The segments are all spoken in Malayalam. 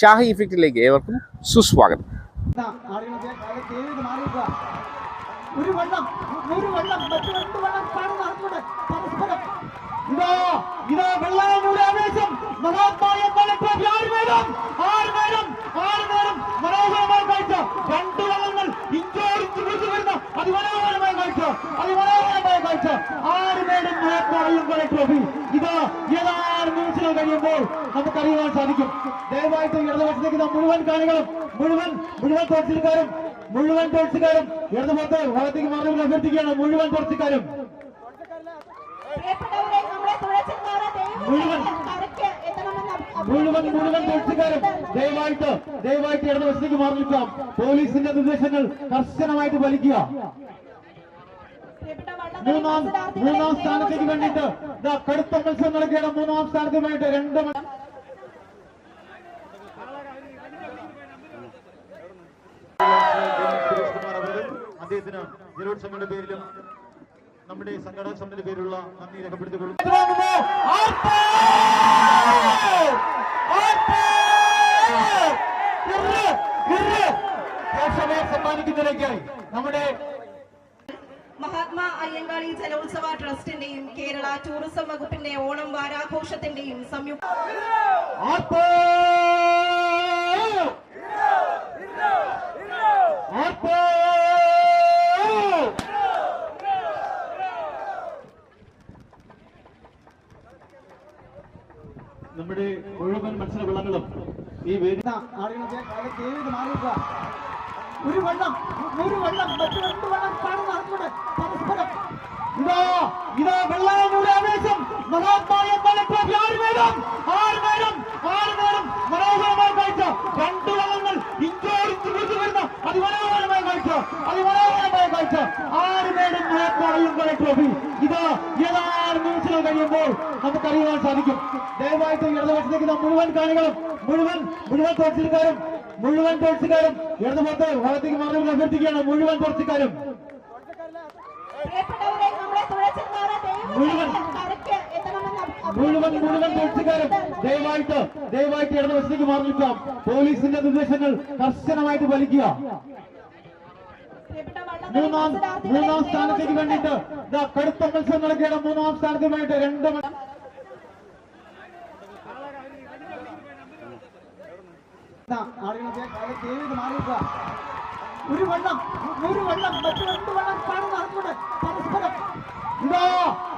ഷാഹി ഇഫക്റ്റിലേക്ക് ഏവർക്കും സുസ്വാഗതം. ഒരു പരസ്പരം. ആറ് പേരും ആറ് പിടിച്ചു വരുന്ന ട്രോഫി. ഇതാ ഏതാറ് നിമിഷങ്ങൾ കഴിയുമ്പോൾ നമുക്കറിയാൻ സാധിക്കും. ദയവായിട്ട് ഇടതുപക്ഷത്തേക്ക് മുഴുവൻ കാണികളും മുഴുവൻ മുഴുവൻ ടോർച്ചിക്കാരും മുഴുവൻ തോൽച്ചിക്കാരും ഇടതുപക്ഷത്തെ ഭാഗത്തേക്ക് മാറി അഭ്യർത്ഥിക്കുകയാണ് മുഴുവൻ തോൽച്ചിക്കാരും മുഴുവൻ. മുഴുവൻ മുഴുവൻ ടോർച്ചുകാരും ദയവായിട്ട് ദയവായിട്ട് ഇടതുവശത്തേക്ക് മാറി നിൽക്കാം പോലീസിന്റെ നിർദ്ദേശങ്ങൾ കർശനമായിട്ട് പാലിക്കുക. മൂന്നാം മൂന്നാം സ്ഥാനത്തേക്ക് വേണ്ടിയിട്ട് കടുത്ത മത്സരം നടക്കുകയാണ് മൂന്നാം സ്ഥാനത്തിന് സ്ഥാനത്തുമായിട്ട് രണ്ട് മ- അദ്ദേഹത്തിന് ജലോത്സവങ്ങളുടെ പേരിലും നമ്മുടെ സംഘടനാ സമിതിയുടെ പേരിലുള്ള നന്ദി രേഖപ്പെടുത്തിക്കൊള്ളും. സമ്മാനിക്കുന്നതിലേക്കായി നമ്മുടെ മഹാത്മാ അയ്യങ്കാളി ജലോത്സവ ട്രസ്റ്റിന്റെയും കേരള ടൂറിസം വകുപ്പിന്റെ ഓണം വാരാഘോഷത്തിന്റെയും സംയുക്ത നമ്മുടെ മുഴുവൻ മത്സരവള്ളങ്ങളും ഈ വേദി ആളുകളൊക്കെ മാറിയില്ല ഒരു വെള്ളം ഒരു വെള്ളം മറ്റു രണ്ട് വെള്ളം കാണുന്ന ആർക്കൂടെ പരസ്പരം. ഇതാ ഇതാ വെള്ളായങ്ങളുടെ ആവേശം. മഹാത്മായ ട്രോഫി മനോഹരമായ കാഴ്ച. രണ്ട് വരുന്ന. അതിമനോഹരമായ കാഴ്ച. ആറ് പേരും മഹാത്മായ ട്രോഫി. ഇതാ കഴിയുമ്പോൾ നമുക്കറിയാൻ സാധിക്കും ദയവായിട്ട് ഇടതുപക്ഷത്തേക്ക് നാം മുഴുവൻ കാണികളും മുഴുവൻ മുഴുവൻ തോൽച്ചിക്കാരും മുഴുവൻ തോൽച്ചിക്കാരും ഇടതുപക്ഷത്തെ ഭാഗത്തേക്ക് മാറി അഭ്യർത്ഥിക്കുകയാണ് മുഴുവൻ തോൽച്ചിക്കാരും മുഴുവൻ. മുഴുവൻ. മുഴുവൻ ടോർച്ചുകാരും ദയവായിട്ട് ദയവായിട്ട് ഇടതുവശത്തേക്ക് മാറി നിൽക്കാം പോലീസിന്റെ നിർദ്ദേശങ്ങൾ കർശനമായിട്ട് പാലിക്കുക മൂന്നാം മൂന്നാം സ്ഥാനത്തേക്ക് വേണ്ടിയിട്ട് കടുത്ത മത്സരം നടക്കുകയാണ് മൂന്നാം സ്ഥാനത്തുമായിട്ട് രണ്ട് ഒരു വെള്ളം ഒരു വെള്ളം മറ്റു രണ്ട് വെള്ളം കാണുന്ന പരസ്പരം. ഇതാ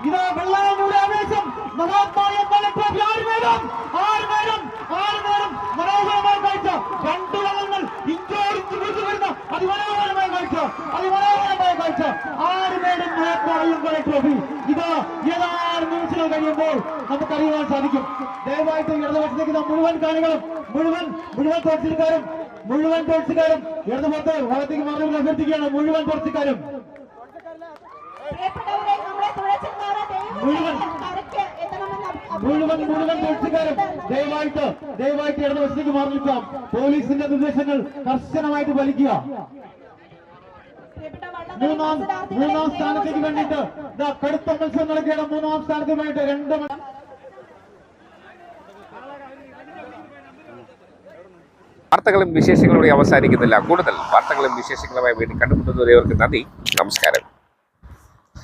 ഇതാ വെള്ളം ആവേശം. മഹാത്മായ ആറ് പേരും ആറ് പേരും ആറ് പേരും മനോഹരമായ കാഴ്ച രണ്ട് വെള്ളങ്ങൾ ഇഞ്ചോടിച്ച് പിടിച്ചു വരുന്ന അതിമനോഹരമായ കാഴ്ച അതിമനോഹരമായ കാഴ്ച ആറ് പേരും മഹാത്മായ ട്രോഫി ഇതാ ഏതാനും നമുക്ക് അറിയുവാൻ സാധിക്കും ദയവായിട്ട് ഇടതുപക്ഷത്തേക്ക് മുഴുവൻ കാണികളും മുഴുവൻ മുഴുവൻ ടോർച്ചുകാരും മുഴുവൻ തോൽസിക്കാരും ഇടതുപക്ഷത്തെ ഭാഗത്തേക്ക് മാറി അഭ്യർത്ഥിക്കുകയാണ് മുഴുവൻ തോൽസിക്കാരും മുഴുവൻ. മുഴുവൻ. മുഴുവൻ ദയവായിട്ട് ദയവായിട്ട് ഇടതുവശത്തേക്ക് മാറി നിൽക്കാം പോലീസിന്റെ നിർദ്ദേശങ്ങൾ കർശനമായിട്ട് പാലിക്കുക മൂന്നാം മൂന്നാം സ്ഥാനത്തേക്ക് വേണ്ടിയിട്ട് ഇതാ കടുത്ത മത്സരം നടക്കുകയാണ് മൂന്നാം സ്ഥാനത്തുമായിട്ട് രണ്ട് വാർത്തകളും വിശേഷങ്ങളോടെ അവസാനിക്കുന്നില്ല. കൂടുതൽ വാർത്തകളും വിശേഷങ്ങളുമായി വേണ്ടി കണ്ടുമുട്ടുന്നവരെ നന്ദി. നമസ്കാരം.